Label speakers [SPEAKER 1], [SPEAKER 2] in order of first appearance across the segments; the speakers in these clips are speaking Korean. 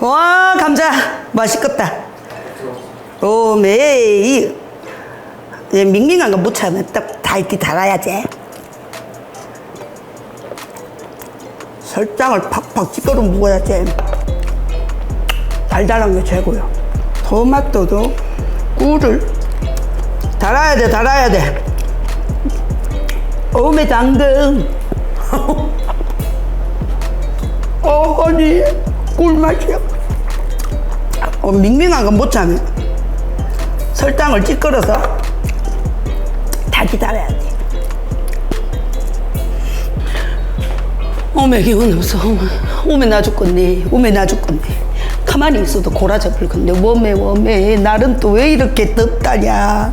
[SPEAKER 1] 자, 맛있겠다. 오메, 이, 이 밍밍한 거 못 참아. 딱, 다 이렇게 달아야지. 설탕을 팍팍 찍어서 먹어야지. 달달한 게 최고요. 토마토도 꿀을 달아야 돼, 달아야 돼. 오메 당근. 어, 아니, 꿀맛이야. 어, 밍밍한 건 못 참아. 설탕을 찌끄러서 다기 달아야 돼. 오메 기운 없어. 오메, 나 죽겠네. 오메 나 죽겠네. 가만히 있어도 고라 잡을 건데 오메 오메 날은 또 왜 이렇게 덥다냐.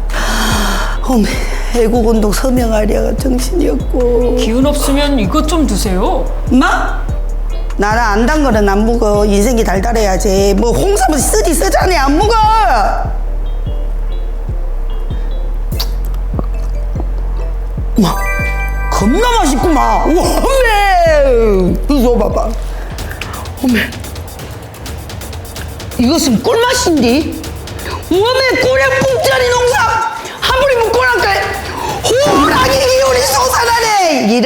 [SPEAKER 1] 오메 애국운동 서명하려가 정신이 없고.
[SPEAKER 2] 기운 없으면 이것 좀 드세요.
[SPEAKER 1] 엄마? 나는 안단 거는 안 먹어. 인생이 달달해야지. 뭐 홍삼은 쓰지 쓰자니 안 먹어. 마, 겁나 맛있구만. 어메, 이거 봐봐. 어메, 이것은 꿀맛인데. 어메, 꿀에. 아무리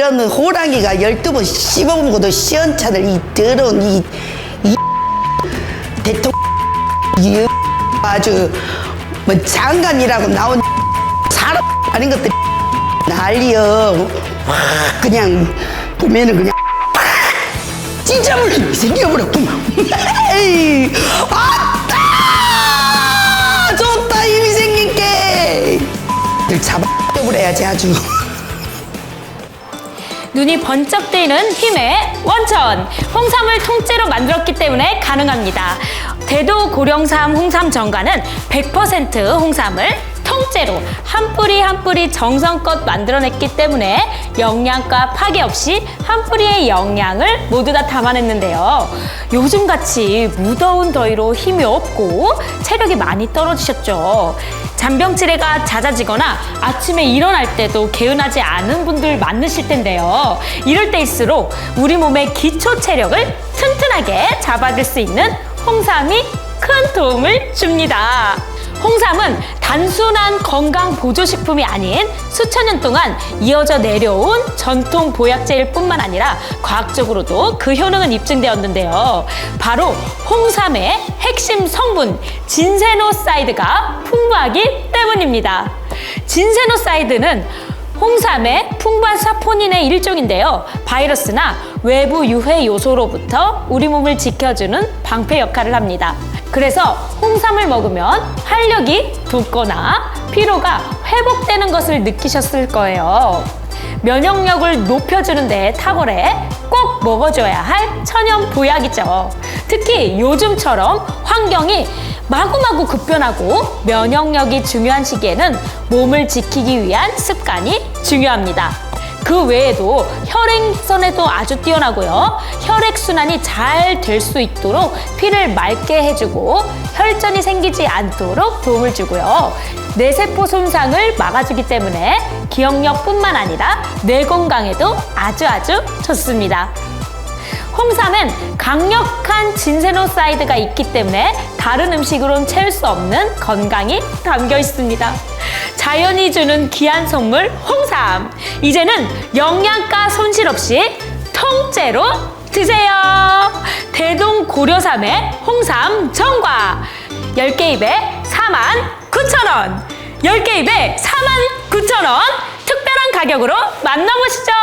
[SPEAKER 1] 이런 호랑이가 열두 번 씹어먹어도 시원찮을 이 더러운 이, 이 대통령 이 아주 뭐 장관이라고 나온 사람 아닌 것들 난리여. 와, 그냥 보면은 그냥 찢어버리게 생겨버렸구만. 아따! 좋다, 힘이 생긴 게. 늘 잡아버려야지 아주.
[SPEAKER 2] 눈이 번쩍 뜨이는 힘의 원천. 홍삼을 통째로 만들었기 때문에 가능합니다. 대도 고령삼 홍삼 정가는 100% 홍삼을 통째로 한 뿌리 한 뿌리 정성껏 만들어냈기 때문에 영양가 파괴 없이 한 뿌리의 영양을 모두 다 담아냈는데요. 요즘같이 무더운 더위로 힘이 없고 체력이 많이 떨어지셨죠. 잔병치레가 잦아지거나 아침에 일어날 때도 개운하지 않은 분들 많으실 텐데요. 이럴 때일수록 우리 몸의 기초 체력을 튼튼하게 잡아줄 수 있는 홍삼이 큰 도움을 줍니다. 홍삼은 단순한 건강 보조식품이 아닌 수천 년 동안 이어져 내려온 전통 보약제일 뿐만 아니라 과학적으로도 그 효능은 입증되었는데요. 바로 홍삼의 핵심 성분 진세노사이드가 풍부하기 때문입니다. 진세노사이드는 홍삼의 풍부한 사포닌의 일종인데요. 바이러스나 외부 유해 요소로부터 우리 몸을 지켜주는 방패 역할을 합니다. 그래서 홍삼을 먹으면 활력이 돋거나 피로가 회복되는 것을 느끼셨을 거예요. 면역력을 높여주는 데 탁월해 꼭 먹어줘야 할 천연 보약이죠. 특히 요즘처럼 환경이 마구마구 급변하고 면역력이 중요한 시기에는 몸을 지키기 위한 습관이 중요합니다. 그 외에도 혈액선에도 아주 뛰어나고요. 혈액순환이 잘 될 수 있도록 피를 맑게 해주고 혈전이 생기지 않도록 도움을 주고요. 뇌세포 손상을 막아주기 때문에 기억력뿐만 아니라 뇌 건강에도 아주 아주 좋습니다. 홍삼은 강력한 진세노사이드가 있기 때문에 다른 음식으로는 채울 수 없는 건강이 담겨 있습니다. 자연이 주는 귀한 선물 홍삼. 이제는 영양가 손실 없이 통째로 드세요. 대동 고려삼의 홍삼 정과 10개 입에 4만 9천 원. 10개 입에 4만 9천 원. 특별한 가격으로 만나보시죠.